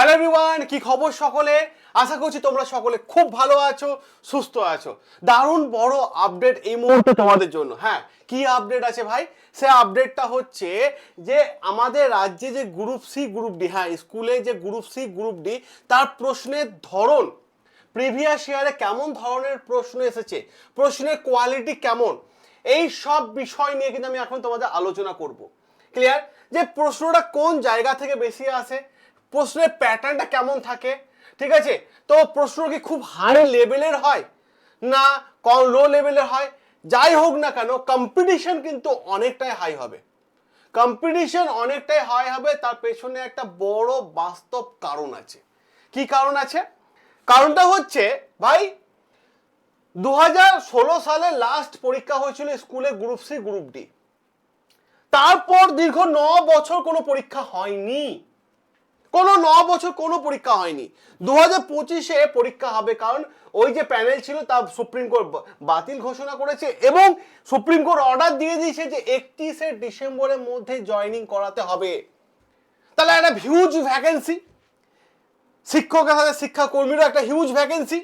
Hello everyone কি খবর সকলে? আশা করছি তোমরা সকলে খুব ভালো আছো, সুস্থ আছো। দারুণ বড় আপডেট এই মুহূর্তে তোমাদের জন্য। হ্যাঁ কি আপডেট আছে ভাই? সে আপডেটটা হচ্ছে যে আমাদের রাজ্যে যে গ্রুপ সি গ্রুপ ডি হ্যাঁ স্কুলে যে গ্রুপ সি গ্রুপ ডি তার প্রশ্নের ধরন প্রিভিয়াস ইয়ারে কেমন ধরনের প্রশ্ন এসেছে? প্রশ্নের কোয়ালিটি কেমন? এই সব বিষয় নিয়ে কিন্তু আমি এখন তোমাদের আলোচনা করব। ক্লিয়ার যে প্রশ্নটা কোন জায়গা থেকে বেশি আসে? প্রশ্নের প্যাটার্নটা কেমন থাকে? ঠিক আছে? তো প্রশ্ন কি খুব হাই লেভেলের হয়? না, কম লো লেভেলের হয়? যাই হোক না কেন কম্পিটিশন কিন্তু অনেকটাই হাই হবে। কম্পিটিশন অনেকটাই হাই হবে, তার পেছনে একটা বড় বাস্তব কারণ আছে। কি কারণ আছে? কারণটা হচ্ছে, ভাই দু হাজার ষোলো সালে লাস্ট পরীক্ষা হয়েছিল স্কুলে গ্রুপ সি গ্রুপ ডি তারপর দীর্ঘ ন বছর কোনো পরীক্ষা হয়নি। কোনো ন বছর কোনো পরীক্ষা হয়নি। দু হাজার পঁচিশে পরীক্ষা হবে কারণ ওই যে প্যানেল ছিল তা সুপ্রিম কোর্ট বাতিল ঘোষণা করেছে এবং সুপ্রিম কোর্ট অর্ডার দিয়ে দিয়েছে যে একত্রিশে ডিসেম্বরের মধ্যে জয়েনিং করাতে হবে। তাহলে একটা হিউজ ভ্যাকেন্সি শিক্ষকের সাথে শিক্ষাকর্মীরও একটা হিউজ ভ্যাকেন্সি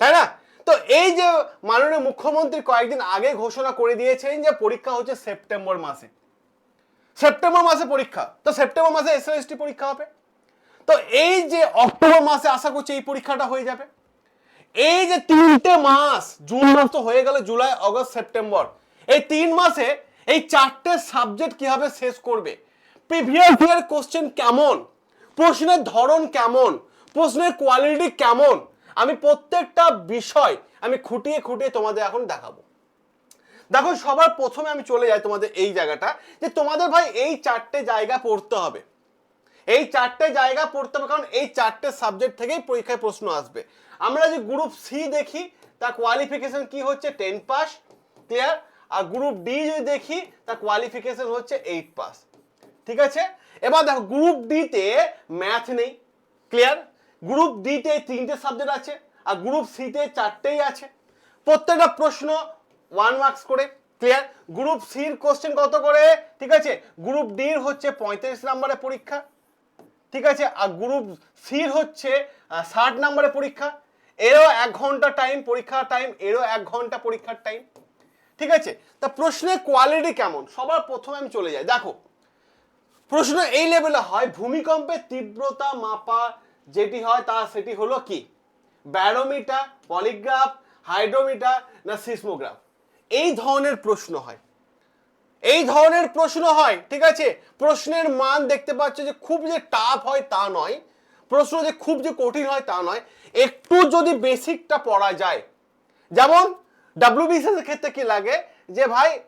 তাই না? তো এই যে মাননীয় মুখ্যমন্ত্রী কয়েকদিন আগে ঘোষণা করে দিয়েছেন যে পরীক্ষা হচ্ছে সেপ্টেম্বর মাসে। সেপ্টেম্বর মাসে পরীক্ষা। তো সেপ্টেম্বর মাসে এসএসটি পরীক্ষা হবে। তো এই যে অক্টোবর মাসে আশা করছি এই পরীক্ষাটা হয়ে যাবে। এই যে তিনটে মাস, জুন মাস তো হয়ে গেল, জুলাই, অগস্ট, সেপ্টেম্বর। এই তিন মাসে এই চারটে সাবজেক্ট কীভাবে শেষ করবে? প্রিভিয়াস ইয়ার কোশ্চেন কেমন? প্রশ্নের ধরন কেমন? প্রশ্নের কোয়ালিটি কেমন? আমি প্রত্যেকটা বিষয় আমি খুঁটিয়ে খুঁটিয়ে তোমাদের এখন দেখাবো। দেখো, সবার প্রথমে আমি চলে যাই তোমাদের এই জায়গাটা, যে তোমাদের ভাই এই চারটে জায়গা পড়তে হবে। এই চারটে জায়গা পড়তে হবে, কারণ এই চারটে সাবজেক্ট থেকেই পরীক্ষায় প্রশ্ন আসবে। আমরা যে গ্রুপ সি দেখি, তার কোয়ালিফিকেশন কি হচ্ছে? টেন পাস ক্লিয়ার আর গ্রুপ ডি যদি দেখি, তার কোয়ালিফিকেশন হচ্ছে এইট পাস ঠিক আছে? এবার দেখো গ্রুপ ডিতে ম্যাথ নেই ক্লিয়ার গ্রুপ ডিতে তিনটে সাবজেক্ট আছে, আর গ্রুপ সিতে চারটেই আছে। প্রত্যেকটা প্রশ্ন ওয়ান মার্কস করে ক্লিয়ার গ্রুপ সির কোশ্চেন কত করে? ঠিক আছে? গ্রুপ ডির হচ্ছে পঁয়ত্রিশ নম্বরের পরীক্ষা। ঠিক আছে? আর গ্রুপ সির হচ্ছে ষাট নম্বরের পরীক্ষা। এরও এক ঘণ্টা টাইম পরীক্ষার টাইম এরও এক ঘণ্টা পরীক্ষার টাইম ঠিক আছে? তা প্রশ্নের কোয়ালিটি কেমন? সবার প্রথমে আমি চলে যাই। দেখো, প্রশ্ন এই লেভেলে হয়, ভূমিকম্পের তীব্রতা মাপা যেটি হয় তা সেটি হলো কি? ব্যারোমিটার পলিগ্রাফ হাইড্রোমিটার না সিসমোগ্রাফ এই ধরনের প্রশ্ন হয়। এই ধরনের প্রশ্ন হয়, ঠিক আছে? প্রশ্নের মান দেখতে পাচ্ছ যে খুব যে টাফ হয় তা নয়। প্রশ্ন যে খুব যে কঠিন হয় তা নয়। একটু যদি বেসিকটা পড়া যায়। যেমন ডাব্লিউবিসিএস এর ক্ষেত্রে কি লাগে? যে ভাই,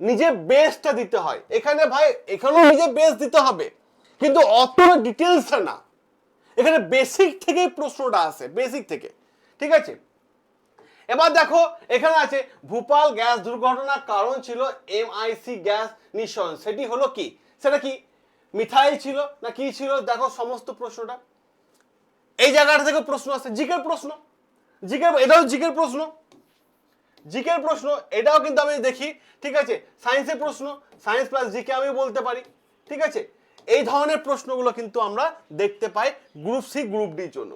নিজে বেসটা দিতে হয়। এখানে ভাই, এখানেও নিজে বেস দিতে হবে। কিন্তু অত ডিটেলসটা না। এখানে বেসিক থেকেই প্রশ্নটা আসে বেসিক থেকে। ঠিক আছে? এবার দেখো, এখানে আছে, ভূপাল গ্যাস দুর্ঘটনার কারণ ছিল এমআইসি গ্যাস নিঃসরণ। সেটি হলো কি? সেটা কি? মিথাইল ছিল না কি ছিল? দেখো সমস্ত প্রশ্নটা। এই জায়গাটা থেকে প্রশ্ন আছে জিকের প্রশ্ন। জিকের, এটাও জিকের প্রশ্ন। জিকের প্রশ্ন, এটাও কিন্তু আমি দেখি, ঠিক আছে? সায়েন্সের প্রশ্ন সায়েন্স প্লাস জিকে আমি বলতে পারি, ঠিক আছে? এই ধরনের প্রশ্নগুলো কিন্তু আমরা দেখতে পাই গ্রুপ সি গ্রুপ ডির জন্য।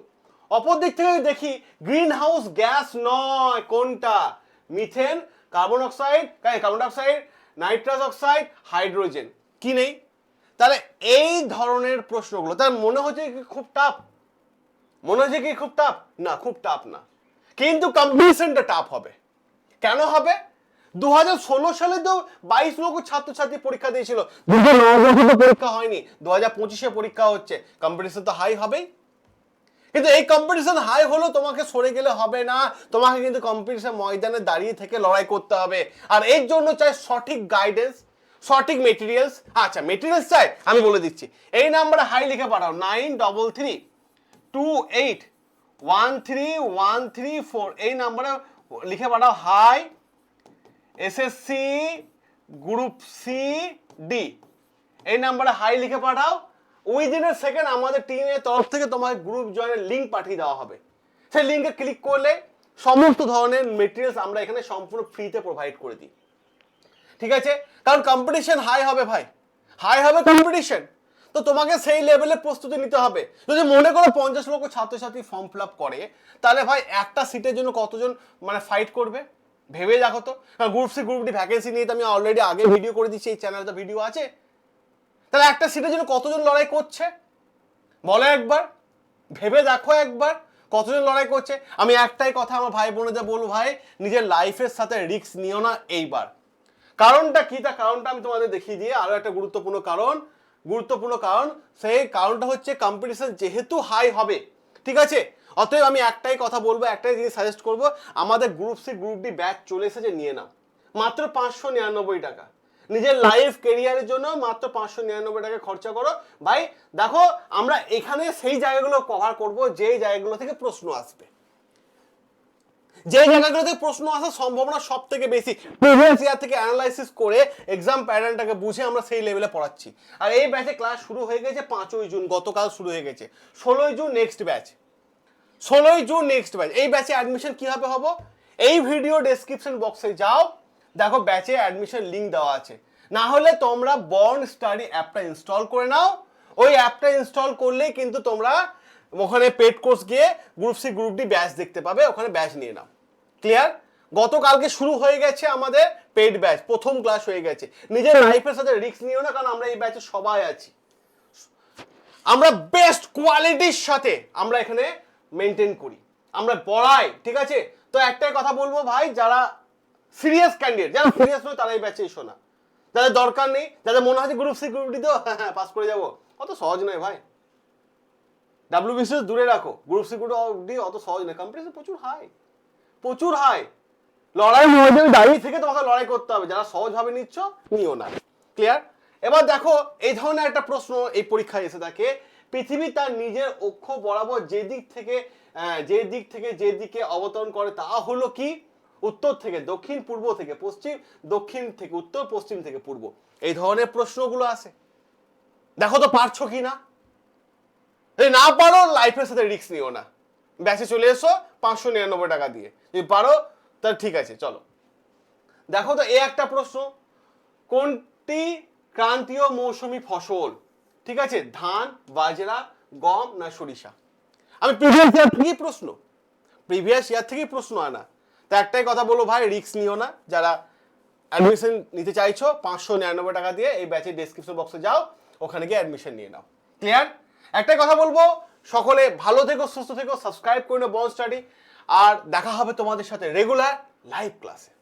অপর দিক থেকে দেখি গ্রিন হাউস গ্যাস নয়। কোনটা? Methane, carbon oxide carbon dioxide, nitrous oxide, hydrogen. কি নেই? তাহলে এই ধরনের প্রশ্নগুলো, তার মনে হচ্ছে কি খুব টাফ মনে হচ্ছে কি খুব টাফ না, খুব টাফ না। কিন্তু কম্পিটিশনটা টাফ হবে। কেন হবে? দু হাজার ষোলো সালে তো বাইশ লক্ষ ছাত্রছাত্রী পরীক্ষা দিয়েছিল। দু হাজার পরীক্ষা হয়নি। দু হাজার পঁচিশে পরীক্ষা হচ্ছে। কম্পিটিশন তো হাই হবেই। কিন্তু এই কম্পিটিশন হাই হলেও তোমাকে সরে গেলে হবে না। তোমাকে কিন্তু কম্পিটিশন ময়দানে দাঁড়িয়ে থেকে লড়াই করতে হবে। আর এর জন্য চাই সঠিক গাইডেন্স সঠিক মেটেরিয়ালস আচ্ছা মেটেরিয়ালস চাই, আমি বলে দিচ্ছি। এই নাম্বারে হাই লিখে পাঠাও nine double three two eight one three one three four এই নাম্বারে লিখে পাঠাও hi SSC group C D এই নাম্বারে হাই লিখে পাঠাও উইদিন এ সেকেন্ড আমাদের টিমের তরফ থেকে তোমাকে গ্রুপ জয়েনের লিঙ্ক পাঠিয়ে দেওয়া হবে। সেই লিঙ্কে ক্লিক করলে সমস্ত ধরনের মেটেরিয়ালস আমরা এখানে সম্পূর্ণ ফ্রিতে প্রোভাইড করে দিই। ঠিক আছে? কারণ কম্পিটিশন হাই হবে ভাই। হাই হবে কম্পিটিশন তো তোমাকে সেই লেভেলে প্রস্তুতি নিতে হবে। যদি মনে করো পঞ্চাশ লক্ষ ছাত্রছাত্রী ফর্ম ফিল আপ করে, তাহলে ভাই একটা সিটের জন্য কতজন মানে ফাইট করবে? ভেবে দেখো তো। Group C group D vacancy নিয়ে তো আমি অলরেডি আগে ভিডিও করে দিচ্ছি এই চ্যানেলে তো ভিডিও আছে। তাহলে একটা সিটের জন্য কতজন লড়াই করছে? বলো একবার, ভেবে দেখো একবার, কতজন লড়াই করছে? আমি একটাই কথা আমার ভাই বোনেদের বলব ভাই, নিজের লাইফের সাথে রিস্ক নিও না এইবার। কারণটা কি? তা কারণটা আমি তোমাদের দেখিয়ে দিয়ে আরও একটা গুরুত্বপূর্ণ কারণ গুরুত্বপূর্ণ কারণ, সেই কারণটা হচ্ছে কম্পিটিশন যেহেতু হাই হবে, ঠিক আছে? অতএব আমি একটাই কথা বলব, একটাই জিনিস সাজেস্ট করব, আমাদের group C group D batch চলে এসেছে, নিয়ে নাও। মাত্র পাঁচশো নিরানব্বই টাকা। নিজের লাইফ কেরিয়ারের জন্য মাত্র পাঁচশো নিরানব্বই টাকা খরচা করো। ভাই, দেখো, আমরা এখানে সেই জায়গাগুলো কভার করব, যেই জায়গাগুলো থেকে প্রশ্ন আসবে। যে জায়গাগুলো থেকে প্রশ্ন আসার সম্ভাবনা সব থেকে বেশি। প্রিভিয়াস ইয়ার থেকে অ্যানালাইসিস করে এক্সাম প্যাটার্নটাকে বুঝে আমরা সেই লেভেলে পড়াচ্ছি। আর এই ব্যাচে ক্লাস শুরু হয়ে গেছে পাঁচই জুন, গতকাল শুরু হয়ে গেছে। ষোলোই জুন নেক্সট ব্যাচ ষোলোই জুন নেক্সট ব্যাচ এই ব্যাচে অ্যাডমিশন কীভাবে হব? এই ভিডিও ডেসক্রিপশন বক্সে যাও। দেখো ব্যাচে অ্যাডমিশন লিঙ্ক দেওয়া আছে। না হলে তোমরা বর্ন স্টাডি অ্যাপটা ইনস্টল করে নাও। ওই অ্যাপটা ইনস্টল করলেই কিন্তু তোমরা ওখানে পেড কোর্স গিয়ে group C group D batch দেখতে পাবে ওখানে ব্যাচ নিয়ে নাও। ক্লিয়ার গতকালকে শুরু হয়ে গেছে আমাদের পেড ব্যাচ প্রথম ক্লাস হয়ে গেছে। নিজের লাইফের সাথে রিস্ক নিও না কারণ আমরা এই ব্যাচে সবাই আছি। আমরা বেস্ট কোয়ালিটির সাথে আমরা এখানে মেনটেন করি। আমরা পড়াই ঠিক আছে? তো একটাই কথা বলব ভাই যারা সিরিয়াস ক্যান্ডিডেট যারা সিরিয়াস নয়, তারাই ব্যাচে এসো না। যাদের দরকার নেই, যাদের মনে হয় গ্রুপ সি গ্রুপ ডি তো হ্যাঁ পাস করে যাব। অত সহজ নয় ভাই। ডাব্লিউ বিসিএস দূরে রাখো। গ্রুপ সিকিউরিটি অত সহজ নয়। কম্পিটিশন প্রচুর হাই প্রচুর হাই লড়াই মধ্যে দাঁড়িয়ে থেকে তোমাকে লড়াই করতে হবে। যারা সহজভাবে নিচ্ছ, নিও না। ক্লিয়ার এবার দেখো, এই ধরনের একটা প্রশ্ন এই পরীক্ষায় এসে থাকে। পৃথিবী তার নিজের অক্ষ বরাবর যে দিক থেকে যে দিক থেকে যে দিকে অবতরণ করে, তা হলো কি? উত্তর থেকে দক্ষিণ, পূর্ব থেকে পশ্চিম, দক্ষিণ থেকে উত্তর, পশ্চিম থেকে পূর্ব। এই ধরনের প্রশ্নগুলো আসে দেখো তো পারছ কি না? না পারো লাইফের সাথে রিস্ক নিও না। ব্যাচে চলে এসো, পাঁচশো নিরানব্বই টাকা দিয়ে। যদি পারো, তাহলে ঠিক আছে, চলো। দেখো তো, এ একটা প্রশ্ন। কোনটি ক্রান্তীয় মৌসুমি ফসল? ঠিক আছে, ধান, বাজরা, গম না সরিষা? আমি প্রিভিয়াস ইয়ার থেকেই প্রশ্ন। প্রিভিয়াস ইয়ার থেকেই প্রশ্ন আনা। তো একটাই কথা বলব ভাই রিক্স নিও না। যারা অ্যাডমিশন নিতে চাইছো, পাঁচশো নিরানব্বই টাকা দিয়ে এই ব্যাচের ডেসক্রিপশন বক্সে যাও, ওখানে গিয়ে অ্যাডমিশন নিয়ে নাও। ক্লিয়ার একটাই কথা বলব, সকলে ভালো থেকো, সুস্থ থেকো সাবস্ক্রাইব করে নাও বল স্টাডি আর দেখা হবে তোমাদের সাথে রেগুলার লাইভ ক্লাসে